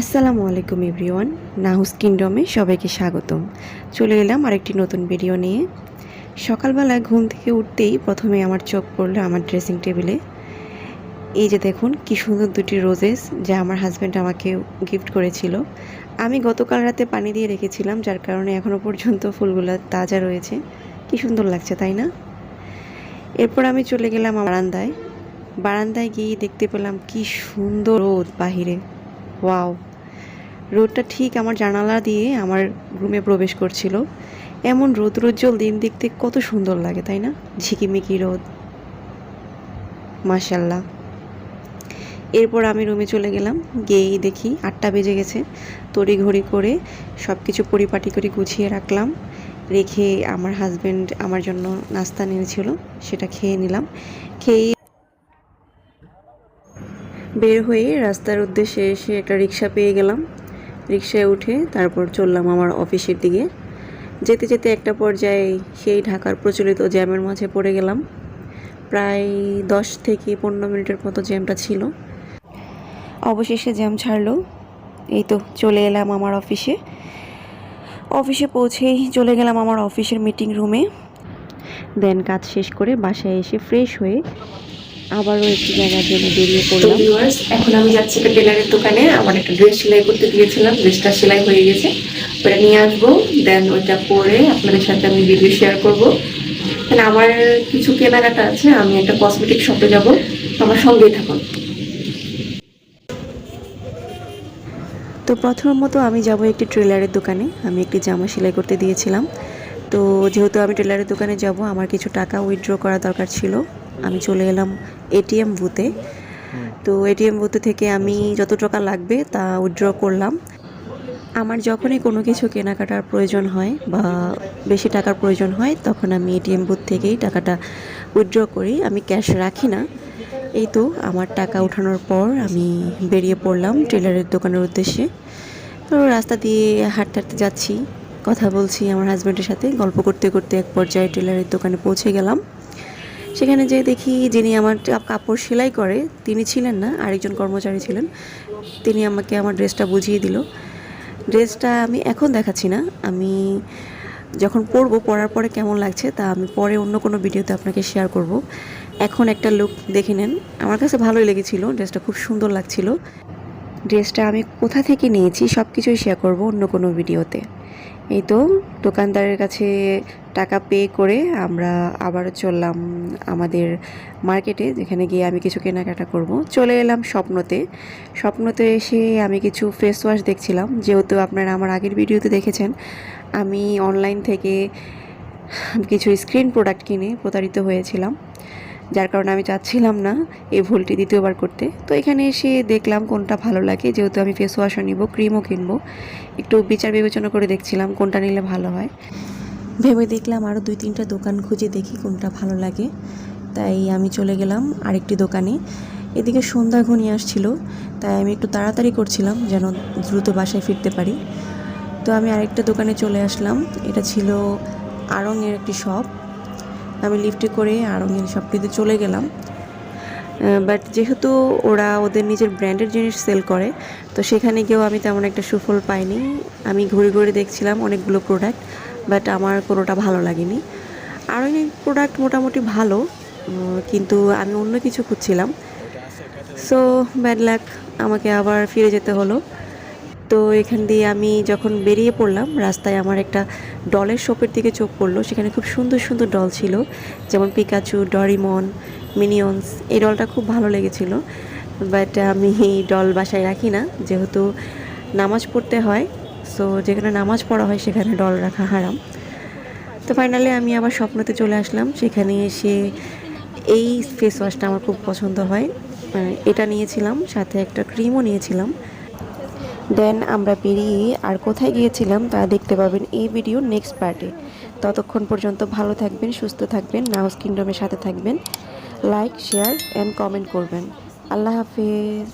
আসসালামু আলাইকুম এভরিওয়ান, নাহুস কিংডমে সবাইকে স্বাগতম। চলে এলাম আরেকটি নতুন ভিডিও নিয়ে। সকালবেলায় ঘুম থেকে উঠতেই প্রথমে আমার চোখ পড়ল আমার ড্রেসিং টেবিলে। এই যে দেখুন, কি সুন্দর দুটি রোজেস যা আমার হাজব্যান্ড আমাকে গিফট করেছিল। আমি গতকাল রাতে পানি দিয়ে রেখেছিলাম, যার কারণে এখনও পর্যন্ত ফুলগুলো তাজা রয়েছে। কি সুন্দর লাগছে, তাই না? এরপর আমি চলে গেলাম বারান্দায়। বারান্দায় গিয়ে দেখতে পেলাম কি সুন্দর রোদ বাহিরে। ওয়াও। রোদটা ঠিক আমার জানালা দিয়ে আমার রুমে প্রবেশ করছিল। এমন রোদ রোজ্জ্বল দিন দেখতে কত সুন্দর লাগে, তাই না? ঝিকিমিকি রোদ। মাশাল্লাহ এরপর আমি রুমে চলে গেলাম, গিয়েই দেখি আটটা বেজে গেছে। তড়িঘড়ি করে সব কিছু পরিপাটি করে গুছিয়ে রাখলাম। রেখে আমার হাজব্যান্ড আমার জন্য নাস্তা নিয়েছিল, সেটা খেয়ে নিলাম। খেয়ে বের হয়ে রাস্তার উদ্দেশ্যে এসে একটা রিক্সা পেয়ে গেলাম। রিক্সায় উঠে তারপর চললাম আমার অফিসের দিকে। যেতে যেতে একটা পর্যায়ে সেই ঢাকার প্রচলিত জ্যামের মাঝে পড়ে গেলাম। প্রায় দশ থেকে পনেরো মিনিটের মতো জ্যামটা ছিল। অবশেষে জ্যাম ছাড়লো। এই তো চলে এলাম আমার অফিসে। অফিসে পৌঁছেই চলে গেলাম আমার অফিসের মিটিং রুমে দেন কাজ শেষ করে বাসায় এসে ফ্রেশ হয়ে আবারও একটি জায়গার জন্য বেরিয়ে পড়লাম। এখন আমি যাচ্ছি একটা টেলারের দোকানে। আমার একটা ড্রেস সেলাই করতে দিয়েছিলাম ড্রেসটা সেলাই হয়ে গেছে। ওটা নিয়ে আসব দেন ওইটা পরে আপনাদের সাথে আমি ভিডিও শেয়ার করব। দেন আমার কিছু কেনাকাটা আছে আমি একটা কসমেটিক শপে যাব। আমার সঙ্গেই থাকুন। তো প্রথমত আমি যাব একটি ট্রেলারের দোকানে। আমি একটি জামা সেলাই করতে দিয়েছিলাম। তো যেহেতু আমি টেলারের দোকানে যাব আমার কিছু টাকা উইথড্র করা দরকার ছিল। আমি চলে এলাম এটিএম বুথে তো এটিএম বুথে থেকে আমি যত টাকা লাগবে তা উইথড্র করলাম। আমার যখনই কোনো কিছু কেনাকাটার প্রয়োজন হয় বা বেশি টাকার প্রয়োজন হয় তখন আমি এটিএম বুথ থেকেই টাকাটা উইথড্র করি। আমি ক্যাশ রাখি না। এই তো আমার টাকা ওঠানোর পর আমি বেরিয়ে পড়লাম টেলারের দোকানের উদ্দেশ্যে। তো রাস্তা দিয়ে হাঁটতে হাঁটতে যাচ্ছি কথা বলছি আমার হাজব্যান্ডের সাথে। গল্প করতে করতে এক পর্যায়ে টেলারের দোকানে পৌঁছে গেলাম। সেখানে যেয়ে দেখি যিনি আমার কাপড় সেলাই করে, তিনি ছিলেন না, আরেকজন কর্মচারী ছিলেন। তিনি আমাকে আমার ড্রেসটা বুঝিয়ে দিল। ড্রেসটা আমি এখন দেখাচ্ছি না। আমি যখন পরবো, পরার পরে কেমন লাগছে তা আমি পরে অন্য কোনো ভিডিওতে আপনাকে শেয়ার করব। এখন একটা লুক দেখে নেন। আমার কাছে ভালোই লেগেছিল, ড্রেসটা খুব সুন্দর লাগছিল। ড্রেসটা আমি কোথা থেকে নিয়েছি সব কিছুই শেয়ার করব অন্য কোনো ভিডিওতে। এই তো দোকানদারের কাছে টাকা পে করে আমরা আবারও চললাম আমাদের মার্কেটে যেখানে গিয়ে আমি কিছু কেনাকাটা করব। চলে এলাম স্বপ্নতে। স্বপ্নতে এসে আমি কিছু ফেস ওয়াশ দেখছিলাম। যেহেতু আপনারা আমার আগের ভিডিওতে দেখেছেন, আমি অনলাইন থেকে কিছু স্ক্রিন প্রোডাক্ট কিনে প্রতারিত হয়েছিলাম। যার কারণে আমি চাচ্ছিলাম না এই ভুলটি দ্বিতীয়বার করতে। তো এখানে এসে দেখলাম কোনটা ভালো লাগে। যেহেতু আমি ফেস ওয়াশও নিব ক্রিমও কিনবো। একটু বিচার বিবেচনা করে দেখছিলাম কোনটা নিলে ভালো হয়। ভেবে দেখলাম আরও দুই তিনটা দোকান খুঁজে দেখি কোনটা ভালো লাগে। তাই আমি চলে গেলাম আরেকটি দোকানে। এদিকে সন্ধ্যা ঘনিয়ে আসছিল, তাই আমি একটু তাড়াতাড়ি করছিলাম যেন দ্রুত বাসায় ফিরতে পারি। তো আমি আরেকটা দোকানে চলে আসলাম। এটা ছিল আড়ংয়ের একটি শপ আমি লিফটে করে আড়ংয়ের শপটিতে চলে গেলাম। বাট যেহেতু ওরা ওদের নিজের ব্র্যান্ডের জিনিস সেল করে, তো সেখানে গিয়েও আমি তেমন একটা সুফল পাইনি। আমি ঘুরে ঘুরে দেখছিলাম অনেকগুলো প্রোডাক্ট বাট আমার কোনোটা ভালো লাগেনি। আড়ংয়ের প্রোডাক্ট মোটামুটি ভালো কিন্তু আমি অন্য কিছু খুঁজছিলাম। সো ব্যাড লাক আমাকে আবার ফিরে যেতে হলো। তো এখান দিয়ে আমি যখন বেরিয়ে পড়লাম, রাস্তায় আমার একটা ডলের শপের দিকে চোখ পড়ল। সেখানে খুব সুন্দর সুন্দর ডল ছিল, যেমন পিকাচু ডরিমন মিনিয়ন্স এই ডলটা খুব ভালো লেগেছিল। বাট আমি ডল বাসায় রাখি না, যেহেতু নামাজ পড়তে হয় সো যেখানে নামাজ পড়া হয় সেখানে ডল রাখা হারাম। তো ফাইনালি আমি আবার স্বপ্নতে চলে আসলাম, সেখানে এসে এই ফেস ওয়াশটা আমার খুব পছন্দ হয়। এটা নিয়েছিলাম, সাথে একটা ক্রিমও নিয়েছিলাম। দেন আমরা বেরিয়ে আর কোথায় গিয়েছিলাম তা দেখতে পাবেন এই ভিডিও নেক্সট পার্টে। ততক্ষণ পর্যন্ত ভালো থাকবেন, সুস্থ থাকবেন নাউস কিংডমের সাথে থাকবেন। লাইক, শেয়ার অ্যান্ড কমেন্ট করবেন। আল্লাহ হাফিজ।